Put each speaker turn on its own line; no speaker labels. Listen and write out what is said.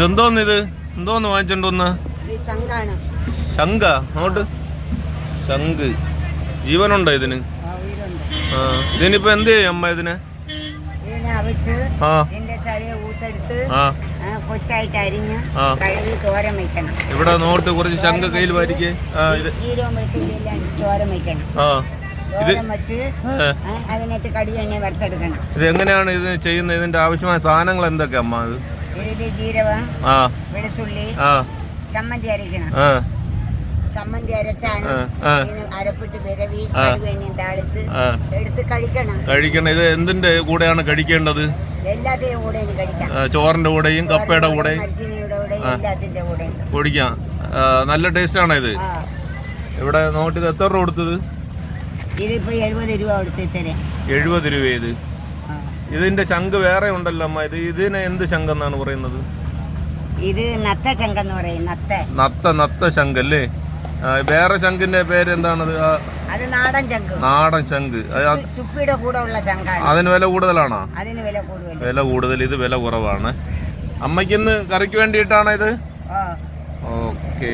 ഇതെന്തോന്ന് ഇത് എന്തോന്ന് വാങ്ങിച്ചോണ്ടോന്ന്?
ചങ്കാണ്.
ശങ്ക അങ്ങോട്ട്? ശംഖ് ജീവനുണ്ടോ ഇതിന്?
ആ,
ഇതിനിപ്പോ എന്ത് ചെയ്യും അമ്മ ഇതിനെ? ഇവിടെ നോട്ട് കുറച്ച് ശങ്ക കയ്യിൽ വാരിക്കേ. ആ ഇത് എങ്ങനെയാണ് ഇത് ചെയ്യുന്നത്? ഇതിന്റെ ആവശ്യമായ സാധനങ്ങൾ എന്തൊക്കെയാ അമ്മ ഇത്?
ജീരകം വെളുത്തുള്ളി ചമ്മന്തി അരയ്ക്കണം ചമ്മന്തി അരച്ചാണ് അരപ്പിട്ട് വിരവി
ആ.
താളിച്ച് എടുത്ത് കഴിക്കണം.
കഴിക്കണം. ഇത് എന്തിന്റെ കൂടെയാണ് കഴിക്കേണ്ടത്?
എല്ലാത്തിനും കൂടെ കഴിക്കാം.
ചോറിന്റെ കൂടെയും കപ്പയുടെ കൂടെയും
എല്ലാത്തിന്റെ കൂടെയും
കുടിക്കാം നല്ല ടേസ്റ്റ് ആണ് ഇത് ഇവിടെ നോട്ട് ഇത് എത്ര രൂപ കൊടുത്തത്?
ഇതിപ്പോ എഴുപത് രൂപ കൊടുത്ത് തരേ
എഴുപത് രൂപ ഇത്. ഇതിന്റെ ശംഖ് വേറെ ഉണ്ടല്ലോ അമ്മ. ഇത് ഇതിന് എന്ത് ശംഖ് എന്നാണ് പറയുന്നത്?
ഇത് നത്ത ശംഖെന്ന് പറയും നത്ത.
നത്ത നത്ത ശംഖ് അല്ലേ? വേറെ ശംഖിന്റെ പേര് എന്താണത്?
അത് നാടൻ ചങ്ക്
നാടൻ ശംഖ്.
ചുപ്പിയുടെ കൂടെ ഉള്ള ചങ്കാണ്
അതിന് വില കൂടുതലാണോ?
അതിന് വില കൂടുതൽ
വില കൂടുതൽ ഇത് വില കുറവാണ്. അമ്മയ്ക്ക് ഇന്ന് കറിക്ക് വേണ്ടിയിട്ടാണ് ഇത്? ഓക്കെ.